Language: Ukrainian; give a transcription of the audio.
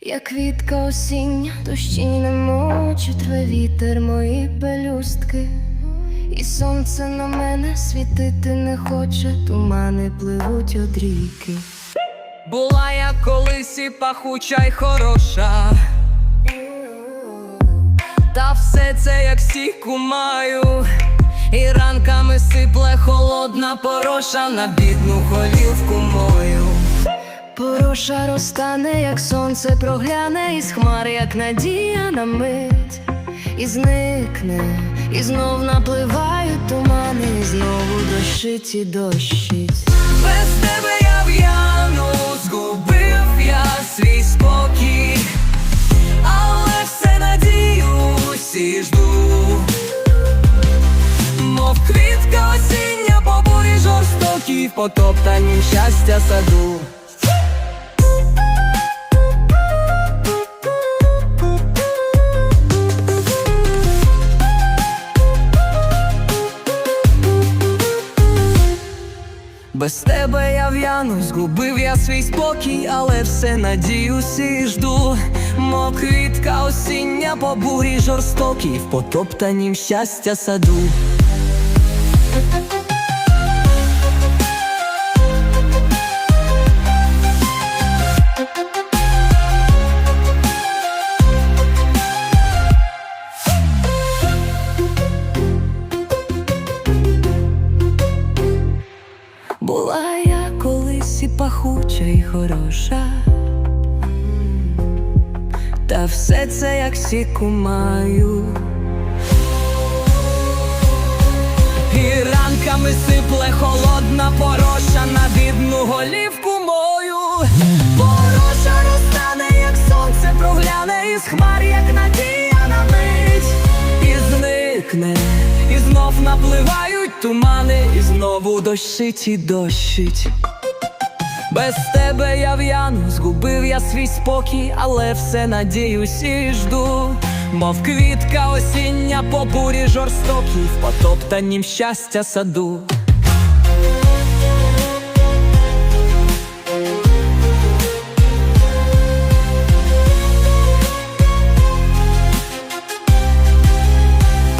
Я квітка осіння, дощі не мочуть твій вітер, мої пелюстки, і сонце на мене світити не хоче, тумани пливуть од ріки. Була я колись і пахуча й хороша, та все це як сіку маю, і ранками сипле холодна пороша на бідну голівку мою. Пороша розтане, як сонце прогляне, із хмар, як надія на мить, і зникне, і знов напливають тумани, і знову дощить і дощить. Без тебе я в'яну, згубив я свій спокій, але все надіюсь і жду, мов квітка осіння по бурі жорстокій, в потоптанім щастя саду. Без тебе я в'яну, згубив я свій спокій, але все надіюсь і жду. Квітка осіння по бурі жорстокій, в потоптанім щастя саду. Пахуча, і хороша. Та все це як сіку маю. І ранками сипле холодна пороша на бідну голівку мою. Пороша розтане, як сонце прогляне, із хмар, як надія на мить, і зникне, і знов напливають тумани, і знову дощить і дощить. Без тебе я в'яну, згубив я свій спокій, але все надіюсь і жду, мов квітка осіння по бурі жорстокій, в потоптанім щастя саду.